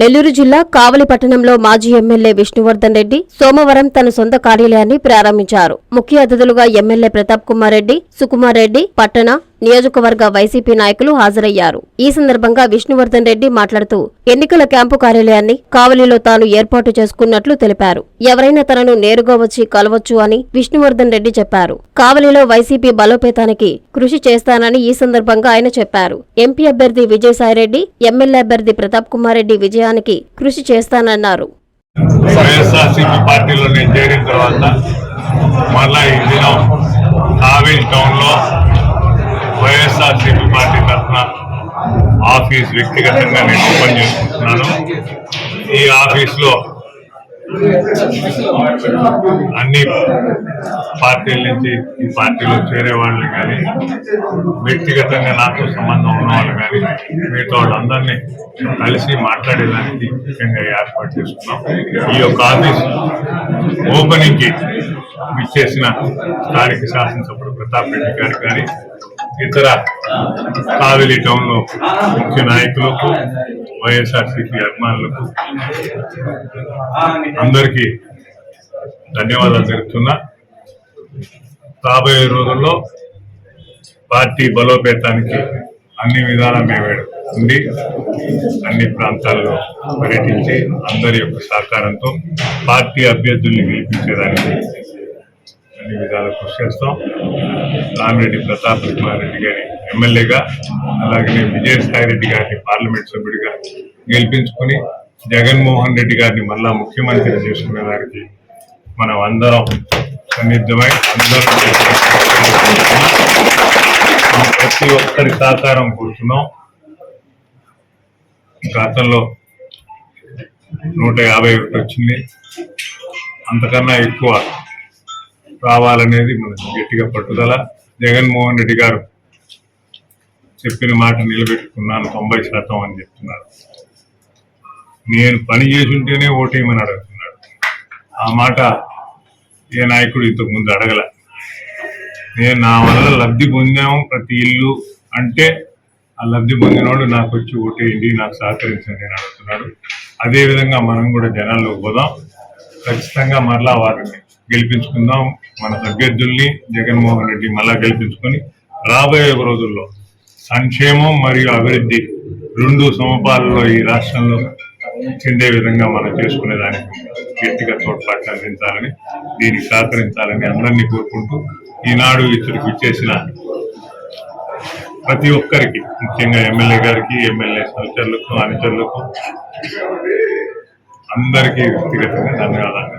నెల్లూరు జిల్లా కావలి పట్టణంలో మాజీ ఎమ్మెల్యే విష్ణువర్ధన్ రెడ్డి సోమవారం తన సొంత కార్యాలయాన్ని ప్రారంభించారు. ముఖ్య అతిథులుగా ఎమ్మెల్యే ప్రతాప్ కుమార్ రెడ్డి సుకుమార్ రెడ్డి పట్టణ నియోజకవర్గ వైసీపీ నాయకులు హాజరయ్యారు. ఈ సందర్భంగా విష్ణువర్ధన్ రెడ్డి మాట్లాడుతూ ఎన్నికల క్యాంపు కార్యాలయాన్ని కావలిలో తాను ఏర్పాటు చేసుకున్నట్లు తెలిపారు. ఎవరైనా తనను నేరుగా వచ్చి కలవచ్చు అని విష్ణువర్ధన్ రెడ్డి చెప్పారు. కావలిలో వైసీపీ బలోపేతానికి కృషి చేస్తానని ఈ సందర్భంగా ఆయన చెప్పారు. ఎంపీ అభ్యర్థి విజయసాయిరెడ్డి ఎమ్మెల్యే అభ్యర్థి ప్రతాప్ కుమార్ రెడ్డి విజయానికి కృషి చేస్తానన్నారు. వైఎస్ఆర్సీపీ పార్టీలో నేను చేరిన తర్వాత మళ్ళా ఈ దినం కావేజ్ టౌన్లో వైఎస్ఆర్సీపీ పార్టీ తరఫున ఆఫీస్ వ్యక్తిగతంగా నేను ఓపెన్ చేసుకుంటున్నాను. ఈ ఆఫీస్లో అన్ని పార్టీల నుంచి ఈ పార్టీలో చేరే వాళ్ళని కానీ వ్యక్తిగతంగా నాకు సంబంధం ఉన్న వాళ్ళు కానీ మిగతా వాళ్ళందరినీ కలిసి మాట్లాడేదానికి ముఖ్యంగా ఏర్పాటు చేసుకున్నాం. ఈ యొక్క ఆఫీస్ ఓపెనింగ్కి విచ్చేసిన స్థానిక శాసనసభ్యుడు ప్రతాప్ రెడ్డి గారు కానీ ఇతర కావేలి టౌన్లో ముఖ్య నాయకులకు వైఎస్ఆర్సీపీ అభిమానులకు అందరికీ ధన్యవాదాలు తెలుపుతున్నా. రాబోయే రోజుల్లో పార్టీ బలోపేతానికి అన్ని విధాల మేము ఉండి అన్ని ప్రాంతాల్లో పర్యటించి అందరి యొక్క సహకారంతో పార్టీ అభ్యర్థుల్ని గెలిపించేదానికి అన్ని విధాలు కృషి చేస్తాం. రామిరెడ్డి ప్రతాప్ కుమార్ రెడ్డి గారి ఎమ్మెల్యేగా అలాగే విజయసాయి రెడ్డి గారిని పార్లమెంట్ సభ్యుడిగా గెలిపించుకుని జగన్మోహన్ రెడ్డి గారిని మళ్ళా ముఖ్యమంత్రి చేసుకునే దానికి మనం అందరం సన్నిద్ధమై అందరం ప్రతి ఒక్కరి సహకారం కోరుతున్నాం. గతంలో నూట యాభై ఒకటి వచ్చింది. అంతకన్నా ఎక్కువ రావాలనేది మన గట్టిగా పట్టుదల. జగన్మోహన్ రెడ్డి గారు చెప్పిన మాట నిలబెట్టుకున్నాను తొంభై శాతం అని చెప్తున్నారు. నేను పని చేసింటేనే ఓటేయమని అడుగుతున్నాడు. ఆ మాట ఏ నాయకుడు ఇంతకు ముందు అడగల. నేను నా వల్ల లబ్ధి పొందాము ప్రతి ఇల్లు అంటే ఆ లబ్ధి పొందినోడు నాకు వచ్చి ఓటేయండి నాకు సహకరించండి అని అడుగుతున్నాడు. అదేవిధంగా మనం కూడా జనాల్లోకి పోదాం. ఖచ్చితంగా మరలా వారిని గెలిపించుకుందాం. మన అభ్యర్థుల్ని జగన్మోహన్ రెడ్డి మళ్ళా గెలిపించుకొని రాబోయే రోజుల్లో సంక్షేమం మరియు అభివృద్ధి రెండు సమపాలలో ఈ రాష్ట్రంలో చెందే విధంగా మనం చేసుకునే దానికి గట్టిగా తోడ్పాటు అందించాలని దీనికి సహకరించాలని అందరినీ కోరుకుంటూ ఈనాడు ఇతరులకు ఇచ్చేసిన ప్రతి ఒక్కరికి ముఖ్యంగా ఎమ్మెల్యే గారికి ఎమ్మెల్యే సహచరులకు అనుచరులకు అందరికీ వ్యక్తిగతంగా ధన్యవాదాలు